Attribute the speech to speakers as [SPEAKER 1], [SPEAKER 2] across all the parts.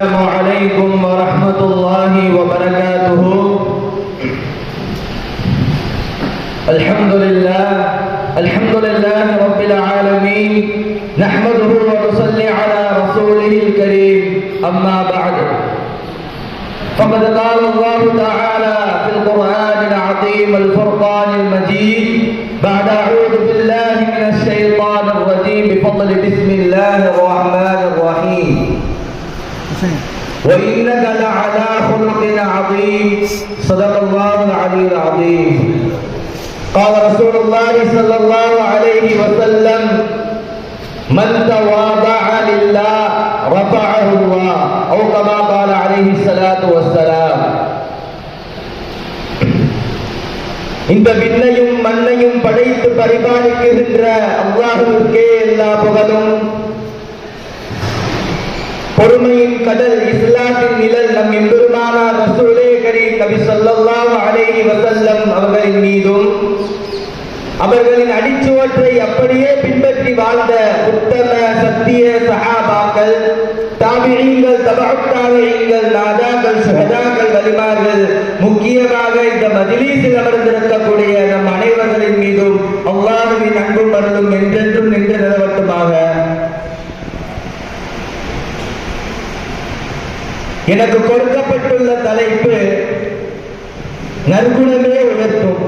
[SPEAKER 1] السلام عليكم ورحمة الله وبركاته. الحمد لله الحمد لله رب العالمين نحمده ونصلي على رسوله الكريم. أما بعد فقد قال الله تعالى في القرآن العظيم الفرقان المجيد بعد أعوذ بالله من الشيطان الرجيم بفضل بسم الله الرحمن الرحيم. وإنك لعلى خلق عظيم صدق الله العلي العظيم قال رسول الله صلى الله عليه وسلم من تواضع لله رفعه الله أو كما قال عليه الصلاة والسلام இந்த விண்ணையும் மண்ணையும் படைத்து பரிபாலிக்கின்ற அல்லாஹுவிற்கே எல்லா புகழும் பொறுமையின் கடல் இஸ்லாத்தின் நிழல் நம் எம்பெருமானார் ரசூலே கரீம் நபி சொல்லல்லாம் அலைஹி வசல்லம் அவர்களின் மீதும் அவர்களின் அடிச்சுவற்றை அப்படியே பின்பற்றி வாழ்ந்த உத்தம சத்திய சஹாபாக்கள் தாபியீங்கள் தபஅத் நாதாக்கள் சுஹதாக்கள் வலிமார்கள் முக்கியமாக இந்த மதிலீசில் அமர்ந்திருக்கக்கூடிய நம் அனைவர்களின் மீதும் அல்லாஹ்வின் அன்பும் அருளும் என்றென்றும் நின்று நிலவட்டுமாக. எனக்கு கொடுக்கப்பட்டுள்ள தலைப்பு நற்குணமே உயர்த்தும்.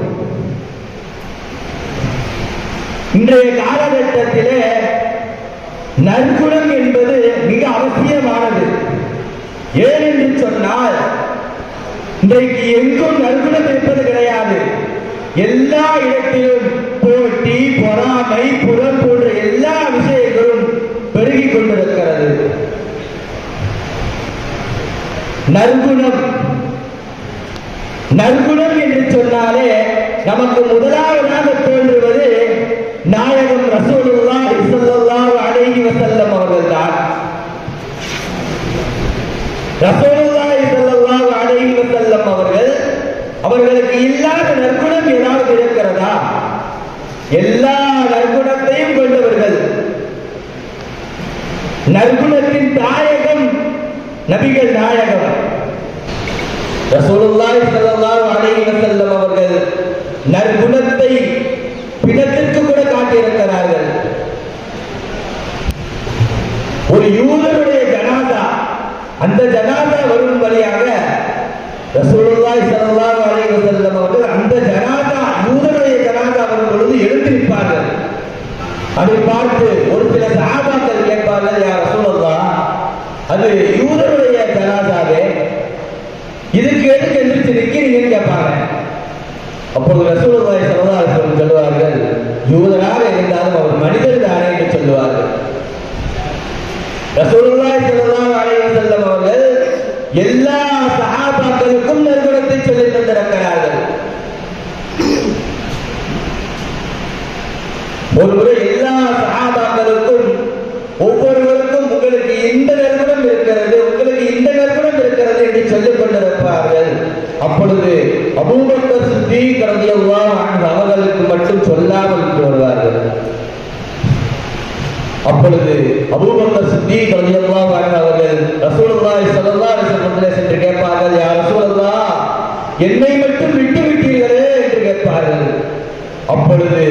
[SPEAKER 1] இன்றைய காலகட்டத்திலே நற்குணம் என்பது மிக அவசியமானது. ஏன் என்று சொன்னால் இன்றைக்கு எங்கும் நற்குணம் இருப்பது கிடையாது. எல்லா இடத்திலும் போட்டி பொறாமை புறம் போன்ற எல்லா விஷயங்களும் பெருகிக் கொண்டிருக்கிறது நற்குணம். நற்குணம் என்று சொன்னாலே நமக்கு முதலாவதாக தோன்றுவது நாயகம் ரசூலுல்லாஹி ஸல்லல்லாஹு வசல்லம் அவர்கள் தான் ரசூலுல்லா ஸல்லல்லாஹு அலைஹி வசல்லம் அவர்கள் அவர்களுக்கு இல்லாத நற்குணம் ஏதாவது இருக்கிறதா? எல்லா நற்குணத்தையும் கொண்டவர்கள். நற்குணத்தின் தாயகம் நபிகள் நாயகம். ரசூலுல்லாஹி ஸல்லல்லாஹு அலைஹி வஸல்லம் அவர்கள் நற்குணத்தை பிணத்திற்கு கூட காட்டியிருக்கிறார்கள். ஒரு யூதருடைய ஜனாதா அந்த ஜனாதா வரும் வழியாக ரசூலுல்லாஹி ஸல்லல்லாஹு அலைஹி வஸல்லம் அவர்கள் அந்த ஜனாதா யூதருடைய ஜனாதா வரும் பொழுது எழுந்திருப்பார்கள் நிற்பார்கள் அதை பார்த்து ஒரு சில சஹாபாக்கள் கேட்பார்கள் யார் ரசூலுல்லாஹ் அது யூதருடைய ஜனாதாவே எதுக்கு எதுக்கு எந்திரிச்சு நிற்கிறீங்கன்னு கேட்பாங்க அப்பொழுது ரசூலுல்லாஹி ஸல்லல்லாஹு அலைஹி வஸல்லம் சொல்லுவார்கள் யூதராக இருந்தாலும் அவர் மனிதர் தானே என்று சொல்லுவார்கள். ரசூலுல்லாஹி ஸல்லல்லாஹு அலைஹி வஸல்லம் அவர்கள் எல்லா சஹாபாக்களுக்கும் நற்குணத்தை சொல்லி தந்திருக்கிறார்கள் ஒரு முறை எல்லா சஹாபாக்களுக்கும் ஒவ்வொருவருக்கும் உங்களுக்கு இந்த நற்குணம் இருக்கிறது உங்களுக்கு இந்த நற்குணம் இருக்கிறது என்று சொல்லிக் கொண்டிருப்பார்கள் அப்பொழுது அபூபக்கர் சித்திக் ரலியல்லாஹு அன்ஹு அவர்களுக்கு மட்டும் சொல்லாமல் விட்டு வருவார்கள் அப்பொழுது அபூபக்கர் சித்திக் ரலியல்லாஹு அன்ஹு அவர்கள் ரசூலுல்லாஹி ஸல்லல்லாஹு அலைஹி வஸல்லம் சென்று கேட்பார்கள் யா ரசூலல்லாஹ் என்னை மட்டும் விட்டு விட்டீர்களே என்று கேட்பார்கள். அப்பொழுது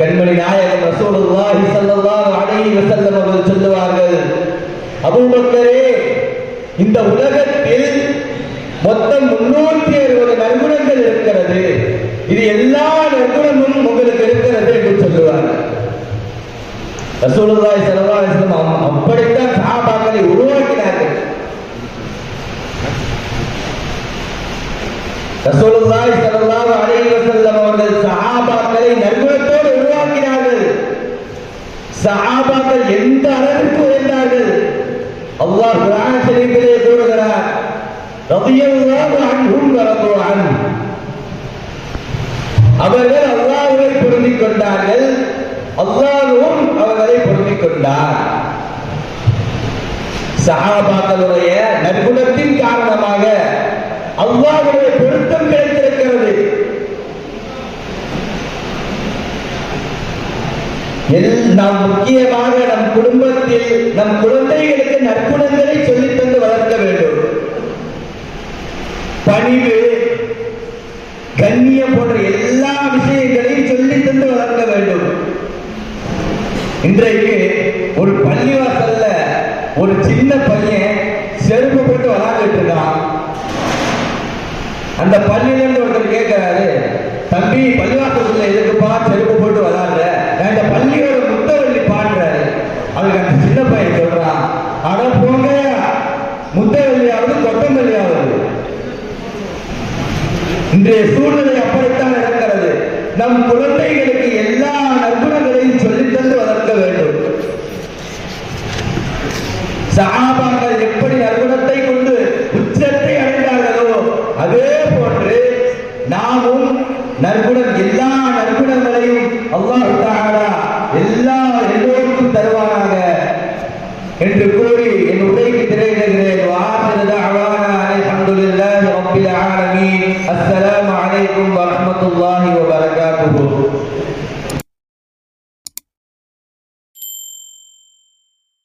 [SPEAKER 1] கண்மணி நாயகம் ரசூலுல்லாஹி ஸல்லல்லாஹு அலைஹி வஸல்லம் அவர்கள் சொல்லுவார்கள் அபூபக்கரே இந்த உலகத்தில் மொத்தம் முன்னூற்றி அறுபது நற்குணங்கள் இருக்கிறது. இது எல்லா நற்குணமும் உங்களுக்கு இருக்கிறது என்று சொல்லுவார்கள். ரசூலுல்லாஹி ஸல்லல்லாஹு அலைஹி அப்படித்தான் சாபாக்களை உருவாக்கினார்கள். ரசூலுல்லாஹி ஸல்லல்லாஹு அலைஹி வஸல்லம் அவர்கள் சஹாபாக்களை நற்குணத்தோடு உருவாக்கினார்கள். சஹாபாக்கள் எந்த அளவிற்கு உயர்ந்தார்கள்? அல்லாஹ் குர்ஆன் ஷரீஃபிலே கூறுகிறார் ரலியல்லாஹு அன்ஹும் அவர்கள் அல்லாஹ்வை பொருந்திக் கொண்டார்கள். அல்லாஹ்வும் அவர்களை பொருந்திக் கொண்டார். சஹாபாக்களுடைய நற்குணத்தின் காரணமாக அல்லாஹ்வுடைய பொருத்தம் கிடைத்திருக்கிறது. நாம் முக்கியமாக நம் குடும்பத்தில் நம் குழந்தைகளுக்கு நற்குணங்களை சொல்லித் தந்து வளர்க்க வேண்டும். பணிவு கண்ணியம் போன்ற எல்லா விஷயங்களையும் சொல்லித்தந்து வளர்க்க வேண்டும். இன்றைக்கு ஒரு சின்ன பையன் செருப்பு போட்டு விளாண்டுட்டு இருக்கான் அந்த பள்ளியிலிருந்து ஒருத்தர் கேட்கிறாரு தம்பி பள்ளிவாசலுக்குள்ள எதுக்குப்பா செருப்பு போட்டு விளாடுற? நான் இந்த பள்ளியோட முத்தவள்ளி பாடுறாரு அதுக்கு அந்த சின்ன பையன் சொல்றான் அட போங்க முத்தவள்ளியாவது கொட்டமல்லியாவது இன்றைய சூழ்நிலை அப்படித்தான் இருக்கிறது. நம் குழந்தைகளுக்கு எல்லா நற்குணங்களையும் சொல்லி தந்து வளர்க்க வேண்டும் சகாபாக்கள் எப்படி நற்குணத்தை கொண்டு உச்சத்தை அடைந்தார்களோ அதே போன்று நாமும் நற்குணம் எல்லா